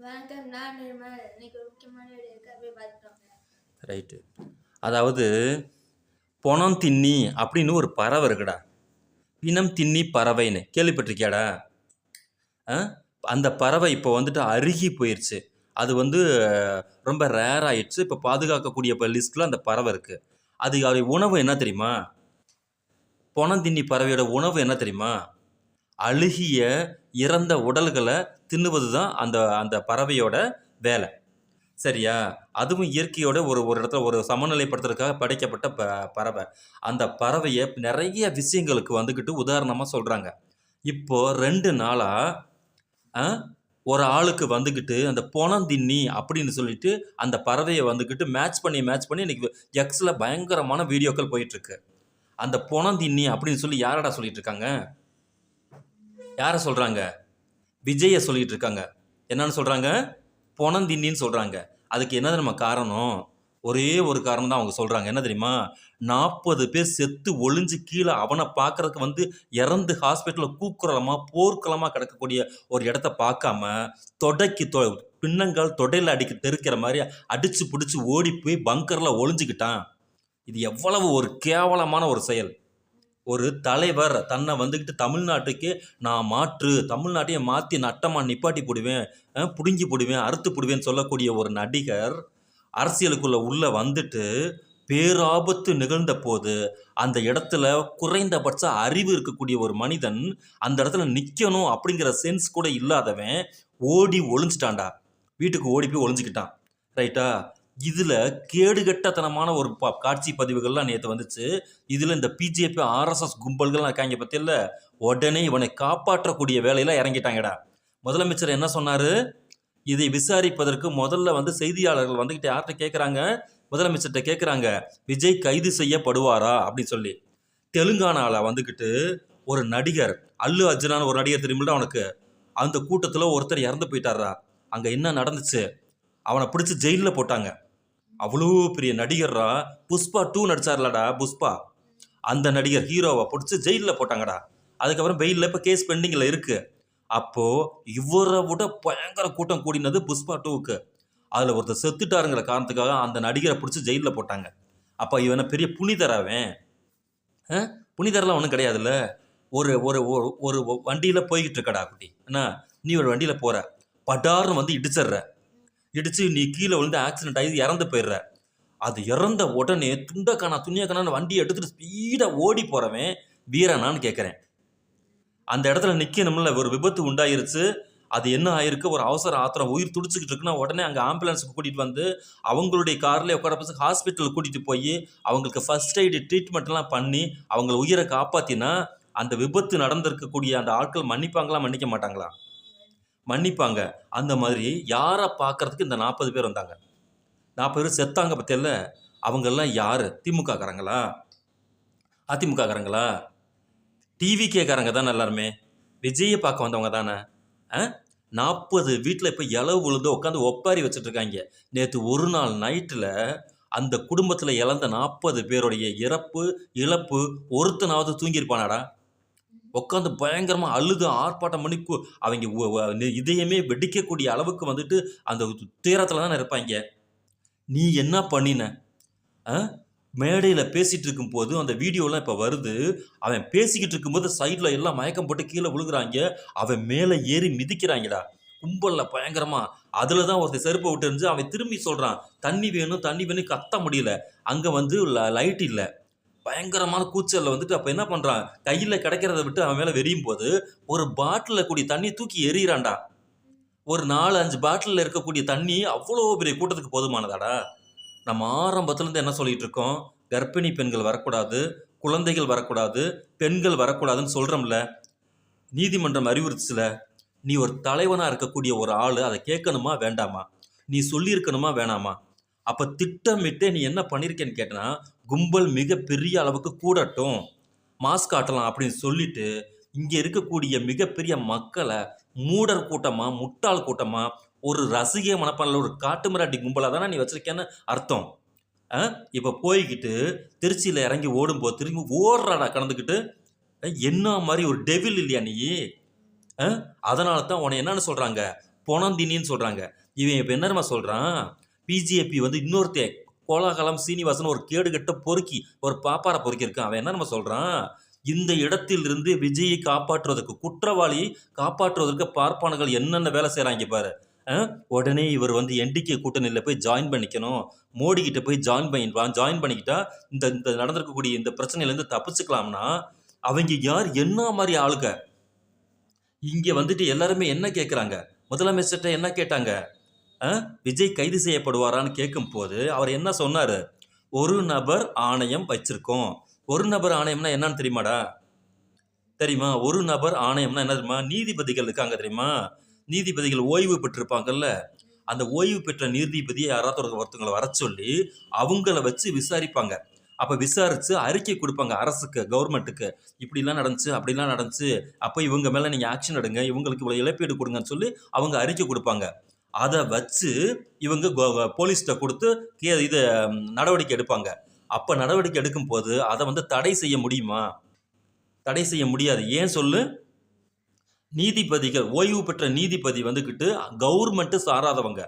வணக்கம் நான் நிர்மல். இன்னைக்கு ஒரு முக்கியமான வீடியோ அப்படியே பார்த்துட்டோம் ரைட்டு. அதாவது பொணம் தின்னி அப்படின்னு ஒரு பறவை இருக்குடா. பிணம் தின்னி பறவைன்னு. கேள்விப்பட்டிருக்கியாடா? ஆ? அந்த பறவை இப்போ வந்துட்டு அருகி போயிடுச்சு அது வந்து ரொம்ப ரேர் ஆயிடுச்சு. இப்போ பாதுகாக்கக்கூடிய இப்போ லிஸ்ட்டில் அந்த பறவை இருக்குது அது அதோடைய உணவு என்ன தெரியுமா? பொணம் தின்னி பறவையோட உணவு என்ன தெரியுமா? அழுகிய இறந்த உடல்களை தின்னுவது தான் அந்த அந்த பறவையோட வேலை. சரியா? அதுவும் இயற்கையோட ஒரு ஒரு இடத்துல ஒரு சமநிலைப்படுத்துறதுக்காக படைக்கப்பட்ட ப பறவை. அந்த பறவையை நிறைய விஷயங்களுக்கு வந்துக்கிட்டு உதாரணமாக சொல்கிறாங்க இப்போது ரெண்டு நாளாக ஒரு ஆளுக்கு வந்துக்கிட்டு அந்த பொணந்தின்னி அப்படின்னு சொல்லிட்டு அந்த பறவையை வந்துக்கிட்டு மேட்ச் பண்ணி மேட்ச் பண்ணி இன்றைக்கி எக்ஸில் பயங்கரமான வீடியோக்கள் போயிட்டுருக்கு. அந்த பொணந்தின்னி அப்படின்னு சொல்லி யாரடா சொல்லிட்டு இருக்காங்க? யாரை சொல்கிறாங்க விஜயை சொல்லிகிட்டு இருக்காங்க. என்னன்னு சொல்கிறாங்க பொணந்தின்னு சொல்கிறாங்க அதுக்கு என்ன நம்ம காரணம்? ஒரே ஒரு காரணம் தான் அவங்க சொல்கிறாங்க என்ன தெரியுமா? நாற்பது பேர் செத்து ஒளிஞ்சு கீழே அவனை பார்க்கறதுக்கு வந்து இறந்து ஹாஸ்பிட்டலில் கூக்குரலமாக போர்க்களமாக கிடக்கக்கூடிய ஒரு இடத்த பார்க்காம தொடைக்கு தொ பின்னங்கால் தொடையில் அடிக்க தெருக்கிற மாதிரி அடித்து பிடிச்சி ஓடி போய் பங்கரில் ஒளிஞ்சுக்கிட்டான். இது எவ்வளவு ஒரு கேவலமான ஒரு செயல். ஒரு தலைவர் தன்னை வந்துக்கிட்டு தமிழ்நாட்டுக்கு நான் மாற்று தமிழ்நாட்டையே மாற்றி நட்டமாக நிப்பாட்டி போடுவேன் பிடுங்கி போடுவேன் அறுத்து போடுவேன்னு சொல்லக்கூடிய ஒரு நடிகர் அரசியலுக்குள்ளே உள்ளே வந்துட்டு பேராபத்து நிகழ்ந்த போது அந்த இடத்துல குறைந்தபட்ச அறிவு இருக்கக்கூடிய ஒரு மனிதன் அந்த இடத்துல நிற்கணும் அப்படிங்கிற சென்ஸ் கூட இல்லாதவன் ஓடி ஒளிஞ்சிட்டான்டா. வீட்டுக்கு ஓடி போய் ஒளிஞ்சிக்கிட்டான். ரைட்டா? இதில் கேடுகட்டத்தனமான ஒரு ப காட்சி பதிவுகள்லாம் நேற்று வந்துச்சு. இதில் இந்த பிஜேபி ஆர்எஸ்எஸ் கும்பல்கள்லாம் இருக்காங்க பற்றியில் உடனே இவனை காப்பாற்றக்கூடிய வேலையில் இறங்கிட்டாங்கடா. முதலமைச்சர் என்ன சொன்னார்? இதை விசாரிப்பதற்கு முதல்ல வந்து செய்தியாளர்கள் வந்துக்கிட்டு யார்கிட்ட கேட்குறாங்க முதலமைச்சர்கிட்ட கேட்குறாங்க விஜய் கைது செய்யப்படுவாரா? அப்படின்னு சொல்லி. தெலுங்கானாவில் வந்துக்கிட்டு ஒரு நடிகர் அல்லு அர்ஜுனான்னு ஒரு நடிகர் தெரியுமில்ல அவனுக்கு? அந்த கூட்டத்தில் ஒருத்தர் இறந்து போயிட்டாரா அங்கே என்ன நடந்துச்சு? அவனை பிடிச்சி ஜெயிலில் போட்டாங்க. அவ்வளோ பெரிய நடிகர்ரா புஷ்பா டூ நடிச்சார்லடா புஷ்பா. அந்த நடிகர் ஹீரோவை பிடிச்சி ஜெயிலில் போட்டாங்கடா. அதுக்கப்புறம் வெயிலில் இப்போ கேஸ் பெண்டிங்கில் இருக்குது அப்போது இவரை விட பயங்கர கூட்டம் கூடினது புஷ்பா டூவுக்கு அதில் ஒருத்தர் செத்துட்டாருங்கிற காரணத்துக்காக அந்த நடிகரை பிடிச்சி ஜெயிலில் போட்டாங்க. அப்போ இவனை பெரிய புனிதராவன் புனிதரெலாம் ஒன்றும் கிடையாதுல்ல? ஒரு ஒரு ஒரு- ஒரு வண்டியில் போய்கிட்டு இருக்கடா குட்டி. என்ன? நீ ஒரு வண்டியில் போகிற படார்னு வந்து இடிச்சிடுற. இடிச்சு நீ கீழே விழுந்து ஆக்சிடென்ட் ஆகி இறந்து போயிடுற. அது இறந்த உடனே துண்டக்கானா துணியக்கானான்னு வண்டியை எடுத்துகிட்டு ஸ்பீடாக ஓடி போகிறவன் வீரனான்னு கேட்குறேன் அந்த இடத்துல நிற்கணும்ல ஒரு விபத்து உண்டாயிருச்சு. அது என்ன ஆயிருக்கு? ஒரு அவசர ஆத்திரம். உயிர் துடிச்சிக்கிட்டு இருக்குன்னா உடனே அங்கே ஆம்புலன்ஸுக்கு கூட்டிகிட்டு வந்து அவங்களுடைய கார்லேயே உட்கார பசங்க ஹாஸ்பிட்டலுக்கு கூட்டிகிட்டு போய் அவங்களுக்கு ஃபர்ஸ்ட் எய்டு ட்ரீட்மெண்ட்லாம் பண்ணி அவங்கள உயிரை காப்பாற்றினா அந்த விபத்து நடந்திருக்கக்கூடிய அந்த ஆட்கள் மன்னிப்பாங்களா மன்னிக்க மாட்டாங்களா? மன்னிப்பாங்க. அந்த மாதிரி யாரை பார்க்கறதுக்கு இந்த நாற்பது பேர் வந்தாங்க. நாற்பது பேர் செத்தாங்க பற்றியல்ல அவங்கெல்லாம் யார்? திமுககாரங்களா? அதிமுகக்காரங்களா டிவி கேட்காரங்க தானே எல்லாருமே. விஜயை பார்க்க வந்தவங்க தானே. ஆ? நாற்பது வீட்டில் இப்போ இலவு விழுந்து உட்காந்து ஒப்பாரி வச்சுட்ருக்காங்க நேற்று ஒரு நாள் நைட்டில் அந்த குடும்பத்தில் இழந்த நாற்பது பேருடைய இறப்பு இழப்பு ஒருத்தனாவது தூங்கியிருப்பானாடா? உட்காந்து பயங்கரமாக அழுது ஆர்ப்பாட்டம் பண்ணி கு- அவங்க இதயமே வெடிக்கக்கூடிய அளவுக்கு வந்துட்டு அந்த துயரத்தில் தானே இருப்பாங்க. நீ என்ன பண்ணின? மேடையில் பேசிகிட்டு இருக்கும்போது அந்த வீடியோலாம் இப்போ வருது. அவன் பேசிக்கிட்டு இருக்கும்போது சைடில் எல்லாம் மயக்கம் போட்டு கீழே விழுகிறாங்க. அவன் மேலே ஏறி மிதிக்கிறாங்கடா. கும்பலில் பயங்கரமா. அதில் தான் ஒருத்தர் செருப்பை விட்டுருந்து அவன் திரும்பி சொல்கிறான் தண்ணி வேணும் தண்ணி வேணும் கத்த முடியல. அங்கே வந்து லைட் இல்லை. பயங்கரமான கூச்சலில் வந்துட்டு அப்போ என்ன பண்ணுறான் கையில் கிடைக்கிறத விட்டு அவன் மேலே வெறியும் போது ஒரு பாட்டிலில் கூடிய தண்ணி தூக்கி எறிகிறான்டா ஒரு நாலு அஞ்சு பாட்டிலில் இருக்கக்கூடிய தண்ணி அவ்வளோ பெரிய கூட்டத்துக்கு போதுமானதாடா. நம்ம ஆரம்பத்துலேருந்து என்ன சொல்லிட்டு இருக்கோம்? கர்ப்பிணி பெண்கள் வரக்கூடாது குழந்தைகள் வரக்கூடாது பெண்கள் வரக்கூடாதுன்னு சொல்கிறோம்ல நீதிமன்றம் அறிவுறுத்துச்சுல. நீ ஒரு தலைவனாக இருக்கக்கூடிய ஒரு ஆள் அதை கேட்கணுமா வேண்டாமா? நீ சொல்லியிருக்கணுமா வேணாமா? அப்போ திட்டமிட்டு நீ என்ன பண்ணியிருக்கேன்னு கேட்டனா கும்பல் மிக பெரிய அளவுக்கு கூடட்டும். மாஸ்க் காட்டலாம் அப்படின்னு சொல்லிட்டு இங்கே இருக்கக்கூடிய மிகப்பெரிய மக்களை மூடர் கூட்டமாக முட்டாள் கூட்டமாக ஒரு ரசிகை மனப்பானில் ஒரு காட்டுமிராட்டி கும்பலாக தானே நீ வச்சிருக்கேன்னு அர்த்தம். ஆ? இப்போ போய்கிட்டு திருச்சியில் இறங்கி ஓடும்போது திரும்பி ஓடுறாடா கலந்துக்கிட்டு என்ன மாதிரி ஒரு டெவில் இல்லையா நீ? அதனால தான் உன்னை என்னன்னு சொல்கிறாங்க பொணந்தினின்னு சொல்கிறாங்க இவன் இப்போ என்னமா சொல்கிறான் பிஜேபி வந்து இன்னொருத்தன் கோலாகலம் சீனிவாசன் ஒரு கேடுகட்ட பொறுக்கி ஒரு பாப்பாரை பொறுக்கியிருக்கான். அவன் என்ன நம்ம சொல்கிறான் இந்த இடத்திலிருந்து விஜயை காப்பாற்றுவதற்கு குற்றவாளியை காப்பாற்றுவதற்கு பார்ப்பானர்கள் என்னென்ன வேலை செய்கிறாங்க பாரு. உடனே இவர் வந்து என்டிகே கூட்டணியில் போய் ஜாயின் பண்ணிக்கணும். மோடி கிட்ட போய் ஜாயின் பண்ணி ஜாயின் பண்ணிக்கிட்டா இந்த இந்த நடந்திருக்கக்கூடிய இந்த பிரச்சனையிலேருந்து தப்பிச்சுக்கலாம்னா அவங்க யார் என்ன மாதிரி ஆளுங்க? இங்கே வந்துட்டு எல்லாருமே என்ன கேட்குறாங்க முதலமைச்சர்கிட்ட என்ன கேட்டாங்க? விஜய் கைது செய்யப்படுவாரான்னு கேட்கும்போது அவர் என்ன சொன்னார்? ஒரு நபர் ஆணையம் வச்சிருக்கோம். ஒரு நபர் ஆணையம்னா என்னன்னு தெரியுமாடா? தெரியுமா? ஒரு நபர் ஆணையம்னா என்ன தெரியுமா? நீதிபதிகள் இருக்காங்க தெரியுமா? நீதிபதிகள் ஓய்வு பெற்றிருப்பாங்கல்ல. அந்த ஓய்வு பெற்ற நீதிபதியை யாராவது ஒரு ஒருத்தவங்களை வர சொல்லி அவங்கள வச்சு விசாரிப்பாங்க. அப்போ விசாரித்து அறிக்கை கொடுப்பாங்க அரசுக்கு கவர்மெண்ட்டுக்கு. இப்படிலாம் நடந்துச்சு அப்படிலாம் நடந்துச்சு. அப்போ இவங்க மேலே நீங்கள் ஆக்ஷன் எடுங்க இவங்களுக்கு இவ்வளோ இழப்பீடு கொடுங்கன்னு சொல்லி அவங்க அறிக்கை கொடுப்பாங்க. அதை வச்சு இவங்க கோ- போலீஸ்கிட்ட கொடுத்து கே இது நடவடிக்கை எடுப்பாங்க. அப்போ நடவடிக்கை எடுக்கும் போது அதை வந்து தடை செய்ய முடியுமா? தடை செய்ய முடியாது. ஏன் சொல்லு? நீதிபதிகள் ஓய்வு பெற்ற நீதிபதி வந்துக்கிட்டு கவர்மெண்ட்டு சாராதவங்க.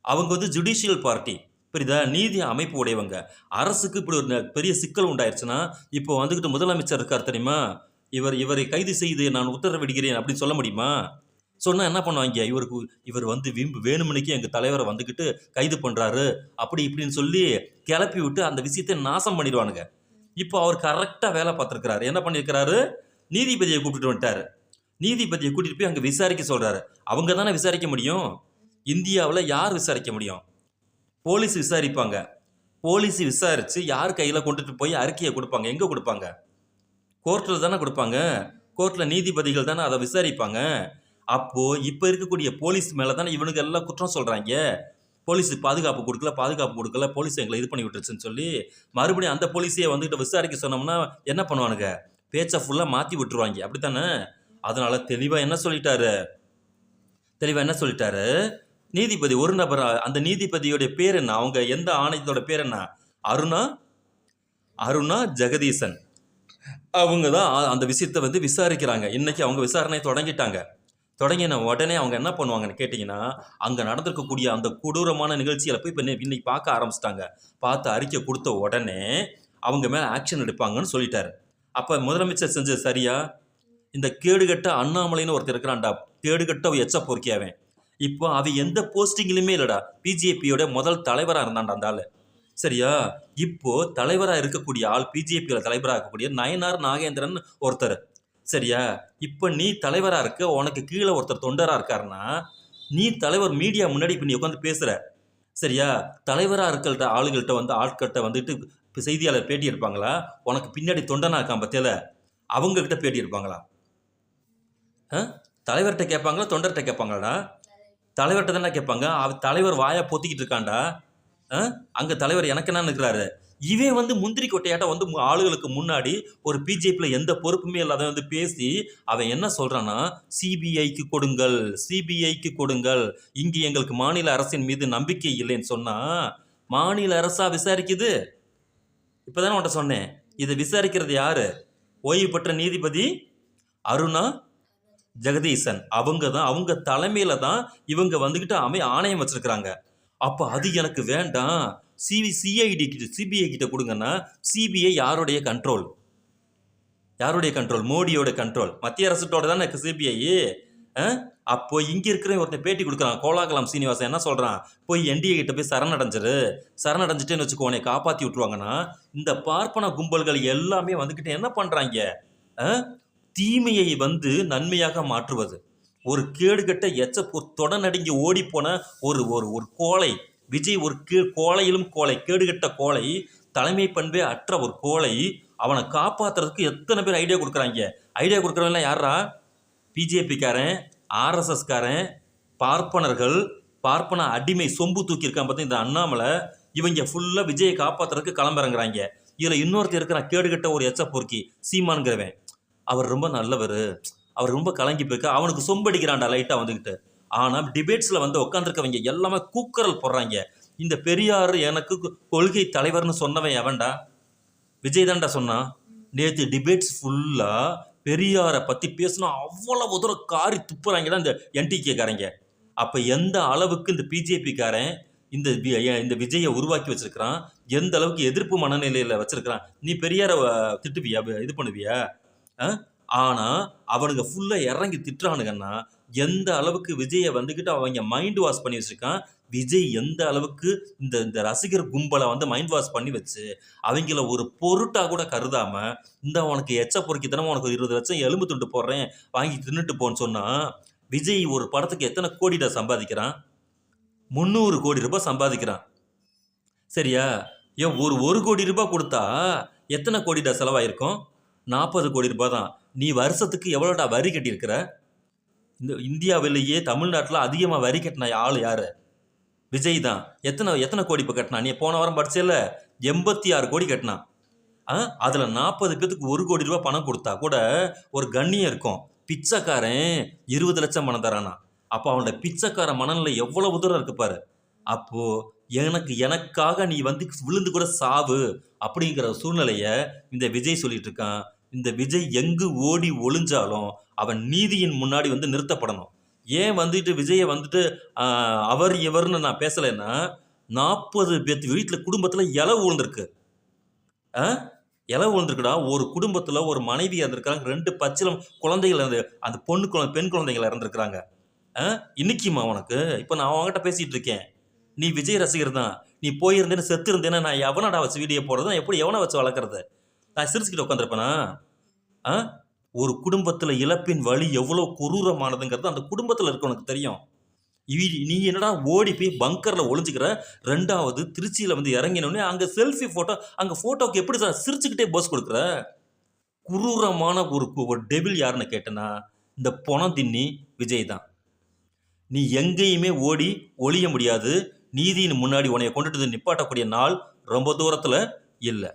அவங்க வந்து ஜுடிஷியல் பார்ட்டி. புரியுதா? நீதி அமைப்பு உடையவங்க. அரசுக்கு இப்படி ஒரு ந- பெரிய சிக்கல் உண்டாயிருச்சுன்னா இப்போ வந்துக்கிட்டு முதலமைச்சர் இருக்கார் தெரியுமா? இவர் இவரை கைது செய்து நான் உத்தரவிடுகிறேன் அப்படின்னு சொல்ல முடியுமா? சொன்னால் என்ன பண்ணுவாங்க? இவருக்கு இவர் வந்து விம்பு வேணுமணிக்கு எங்கள் தலைவரை வந்துக்கிட்டு கைது பண்ணுறாரு அப்படி இப்படின்னு சொல்லி கிளப்பி விட்டு அந்த விஷயத்தை நாசம் பண்ணிடுவானுங்க. இப்போ அவர் கரெக்டாக வேலை பார்த்துருக்கிறாரு. என்ன பண்ணியிருக்கிறாரு? நீதிபதியை கூப்பிட்டுட்டு வந்துட்டாரு. நீதிபதியை கூட்டிகிட்டு போய் அங்கே விசாரிக்க சொல்கிறாரு அவங்க தானே விசாரிக்க முடியும்? இந்தியாவில் யார் விசாரிக்க முடியும்? போலீஸ் விசாரிப்பாங்க. போலீஸ் விசாரித்து யார் கையில் கொண்டுட்டு போய் அறிக்கையை கொடுப்பாங்க? எங்கே கொடுப்பாங்க? கோர்ட்டில் தானே கொடுப்பாங்க. கோர்ட்டில் நீதிபதிகள் தானே அதை விசாரிப்பாங்க. அப்போது இப்போ இருக்கக்கூடிய போலீஸ் மேலே தானே இவனுங்க எல்லாம் குற்றம் சொல்கிறாங்க போலீஸுக்கு பாதுகாப்பு கொடுக்கல பாதுகாப்பு கொடுக்கல போலீஸ் எங்களை இது பண்ணி விட்டுருச்சுன்னு சொல்லி மறுபடியும் அந்த போலீஸையே வந்துட்டு விசாரிக்க சொன்னோம்னா என்ன பண்ணுவானுங்க? பேச்சை ஃபுல்லாக மாற்றி விட்டுருவாங்க. அப்படித்தானே? அதனால் தெளிவாக என்ன சொல்லிட்டாரு? தெளிவாக என்ன சொல்லிட்டாரு? நீதிபதி ஒரு நபர் அந்த நீதிபதியுடைய பேர் என்ன? அவங்க எந்த ஆணையத்தோட பேர் என்ன? அருணா? அருணா ஜெகதீசன். அவங்க தான் அந்த விஷயத்தை வந்து விசாரிக்கிறாங்க. இன்னைக்கு அவங்க விசாரணை தொடங்கிட்டாங்க. தொடங்கின உடனே அவங்க என்ன பண்ணுவாங்கன்னு கேட்டிங்கன்னா அங்கே நடந்திருக்கக்கூடிய அந்த கொடூரமான நிகழ்ச்சிகளை போய் இப்போ இன்னைக்கு பார்க்க ஆரம்பிச்சிட்டாங்க. பார்த்து அறிக்கை கொடுத்த உடனே அவங்க மேலே ஆக்ஷன் எடுப்பாங்கன்னு சொல்லிட்டாரு. அப்போ முதலமைச்சர் செஞ்சது சரியா? இந்த கேடுகட்ட அண்ணாமலைன்னு ஒருத்தர் இருக்கிறான்டா. கேடுகட்ட எச்ச பொறுக்கியாவேன் இப்போ அவ எந்த போஸ்டிங்லையுமே இல்லைடா. பிஜேபியோட முதல் தலைவராக இருந்தான்டா அந்த ஆள். சரியா? இப்போ தலைவராக இருக்கக்கூடிய ஆள் பிஜேபியில் தலைவராக இருக்கக்கூடிய நயனார் நாகேந்திரன் ஒருத்தர். சரியா? இப்போ நீ தலைவராக இருக்க உனக்கு கீழே ஒருத்தர் தொண்டராக இருக்காருன்னா நீ தலைவர் மீடியா முன்னாடி இப்போ நீ உட்காந்து பேசுகிற சரியா? தலைவராக இருக்கிற ஆளுகள்கிட்ட வந்து ஆட்கள்கிட்ட வந்துட்டு இப்போ செய்தியாளர் பேட்டி எடுப்பாங்களா? உனக்கு பின்னாடி தொண்டனாக இருக்கான் பத்தியில அவங்கக்கிட்ட பேட்டி எடுப்பாங்களா? ஆ? தலைவர்கிட்ட கேட்பாங்களா? தொண்டர்கிட்ட கேட்பாங்களாடா? தலைவர்கிட்ட தானே கேட்பாங்க? அவ தலைவர் வாயா பொத்திக்கிட்டு இருக்கான்டா. ஆ? அங்கே தலைவர் எனக்கு என்ன நிற்கிறாரு இவன் வந்து முந்திரி கொட்டையாட்ட வந்து ஆளுகளுக்கு முன்னாடி ஒரு பிஜேபியில் எந்த பொறுப்புமே இல்லாத வந்து பேசி அவன் என்ன சொல்கிறான்னா சிபிஐக்கு கொடுங்கள் சிபிஐக்கு கொடுங்கள். இங்கே எங்களுக்கு மாநில அரசின் மீது நம்பிக்கை இல்லைன்னு சொன்னால் மாநில அரசாக விசாரிக்குது? இப்போதானே உன்ட்ட சொன்னேன். இதை விசாரிக்கிறது யார்? ஓய்வு பெற்ற நீதிபதி அருணா ஜெகதீசன். அவங்க தான் அவங்க தலைமையில் தான் இவங்க வந்துக்கிட்டு அமை ஆணையம் வச்சுருக்கிறாங்க. அப்போ அது எனக்கு வேண்டாம். சிவி சிஐடி கிட்ட சிபிஐ கிட்ட கொடுங்கன்னா சிபிஐ யாருடைய கண்ட்ரோல் யாருடைய கண்ட்ரோல் மோடியோட கண்ட்ரோல் மத்திய அரசுட்டோட தானே சிபிஐ அப்போ இங்கே இருக்கிற ஒருத்தன் பேட்டி கொடுக்குறான். கோலாகலாம் சீனிவாசன் என்ன சொல்கிறான் போய் என்டிஏ கிட்ட போய் சரணடைஞ்சிரு. சரணடைஞ்சிட்டேன்னு வச்சுக்கோ உன்னை காப்பாற்றி விட்ருவாங்கன்னா இந்த பார்ப்பன கும்பல்கள் எல்லாமே வந்துக்கிட்டு என்ன பண்ணுறாங்க தீமையை வந்து நன்மையாக மாற்றுவது. ஒரு கேடுகட்ட எச்ச ஒரு தொடநடுங்கி ஓடிப்போன ஒரு ஒரு ஒரு கோழை விஜய் ஒரு கே கோழையிலும் கோழை கேடுகட்ட கோழை தலைமை பண்பே அற்ற ஒரு கோழை அவனை காப்பாத்துறதுக்கு எத்தனை பேர் ஐடியா கொடுக்குறாங்க? ஐடியா கொடுக்குறவங்களாம் யாரா பிஜேபிக்காரன் ஆர்எஸ்எஸ்காரன் பார்ப்பனர்கள். பார்ப்பன அடிமை சொம்பு தூக்கியிருக்கான் பார்த்து இந்த அண்ணாமலை? இவங்க ஃபுல்லாக விஜயை காப்பாற்றுறதுக்கு கிளம்புறங்கிறாங்க இதில் இன்னொருத்தர் இருக்கிறான் கேடுகட்ட ஒரு எச்ச பொறுக்கி சீமான்கிறவன். அவர் ரொம்ப நல்லவர். அவர் ரொம்ப கலங்கி போயிருக்க. அவனுக்கு சொம்படிக்கிறான்டா லைட்டாக வந்துக்கிட்டு ஆனால் டிபேட்ஸில் வந்து உட்காந்துருக்கவங்க எல்லாமே கூக்குரல் போடுறாங்க. இந்த பெரியார் எனக்கு கொள்கை தலைவர்னு சொன்னவன் எவன்டா? விஜய் தான்டா சொன்னான். நேற்று டிபேட்ஸ் ஃபுல்லாக பெரியாரை பற்றி பேசினா அவ்வளவு தூரம் காரி துப்புறாங்கடா இந்த என்டிகேக்காரங்க அப்போ எந்த அளவுக்கு இந்த பிஜேபிக்காரன் இந்த இந்த விஜயை உருவாக்கி வச்சிருக்கிறான்? எந்த அளவுக்கு எதிர்ப்பு மனநிலையில் வச்சிருக்கிறான்? நீ பெரியாரை திட்டுவியா? இது பண்ணுவியா? ஆனால் அவனுங்க ஃபுல்லாக இறங்கி திட்டுறானுங்கன்னா எந்த அளவுக்கு விஜயை வந்துக்கிட்டு அவங்க மைண்ட் வாஷ் பண்ணி வச்சிருக்கான் விஜய் எந்த அளவுக்கு இந்த இந்த ரசிகர் கும்பலை வந்து மைண்ட் வாஷ் பண்ணி வச்சு அவங்கள ஒரு பொருட்டாக கூட கருதாமல் இந்த உனக்கு எச்ச பொறுக்கி தானே உனக்கு இருபது லட்சம் எலும்பு துண்டு போடுறேன் வாங்கி தின்னுட்டு போன்னு சொன்னால் விஜய் ஒரு படத்துக்கு எத்தனை கோடிடா சம்பாதிக்கிறான்? முந்நூறு கோடி ரூபாய் சம்பாதிக்கிறான். சரியா? ஏன் ஒரு ஒரு கோடி ரூபாய் கொடுத்தா எத்தனை கோடிடா செலவாயிருக்கும்? நாற்பது கோடி ரூபாய் தான். நீ வருஷத்துக்கு எவ்வளோடா வரி கட்டியிருக்கிற? இந்த இந்தியாவிலேயே தமிழ்நாட்டில் அதிகமாக வரி கட்டின ஆள் யார்? விஜய் தான். எத்தனை எத்தனை கோடி இப்போ கட்டினா? நீ போன வாரம் படிச்சேல எண்பத்தி ஆறு கோடி கட்டினான் ஆ? அதில் நாற்பது பேத்துக்கு ஒரு கோடி ரூபா பணம் கொடுத்தா கூட ஒரு கண்ணியம் இருக்கும். பிச்சைக்காரன் இருபது லட்சம் பணம் தரானா. அப்போ அவனோட பிச்சைக்கார மனநிலை எவ்வளவு தூரம் இருக்கு பாரு. அப்போ எனக்கு எனக்காக நீ வந்து விழுந்து கூட சாவு அப்படிங்கிற சூழ்நிலையை இந்த விஜய் சொல்லிட்டு இருக்கான். இந்த விஜய் எங்கு ஓடி ஒளிஞ்சாலும் அவன் நீதியின் முன்னாடி வந்து நிறுத்தப்படணும். ஏன் வந்துட்டு விஜயை வந்துட்டு அவர் இவர்னு நான் பேசலைன்னா நாற்பது பேத்து வீட்டில் குடும்பத்தில் இலவு விழுந்திருக்கு. ஆ? இலவு விழுந்திருக்குடா. ஒரு குடும்பத்தில் ஒரு மனைவி இறந்துருக்காங்க ரெண்டு பச்சிலம் குழந்தைகள் இருந்து அந்த பொண்ணு குழந்தை பெண் குழந்தைகள் இறந்துருக்குறாங்க. ஆ? இன்னைக்குமா உனக்கு? இப்போ நான் அவங்ககிட்ட பேசிகிட்டு இருக்கேன். நீ விஜய் ரசிகர் தான் நீ போயிருந்தேன்னு செத்து இருந்தேன்னா நான் எவனடா வச்சு வீடியோ போடுறது? எப்படி எவனை வச்சு வளர்க்குறது? நான் சிரிச்சுக்கிட்டு உட்காந்துருப்பேனா ஆ? ஒரு குடும்பத்தில் இழப்பின் வழி எவ்வளோ குரூரமானதுங்கிறது அந்த குடும்பத்தில் இருக்கவனுக்கு தெரியும். இவி- நீ என்னடா ஓடி போய் பங்கரில் ஒளிஞ்சுக்கிற? ரெண்டாவது திருச்சியில் வந்து இறங்கினோடனே அங்கே செல்ஃபி ஃபோட்டோ அங்கே ஃபோட்டோக்கு எப்படி சார் சிரிச்சுக்கிட்டே போஸ் கொடுக்குற? குரூரமான ஒரு ஒரு டெபிள் யாருன்னு கேட்டேன்னா இந்த பொணம் தின்னி விஜய் தான். நீ எங்கேயுமே ஓடி ஒளிய முடியாது. நீதியின் முன்னாடி உனைய கொண்டுட்டு நிப்பாட்டக்கூடிய நாள் ரொம்ப தூரத்தில் இல்லை.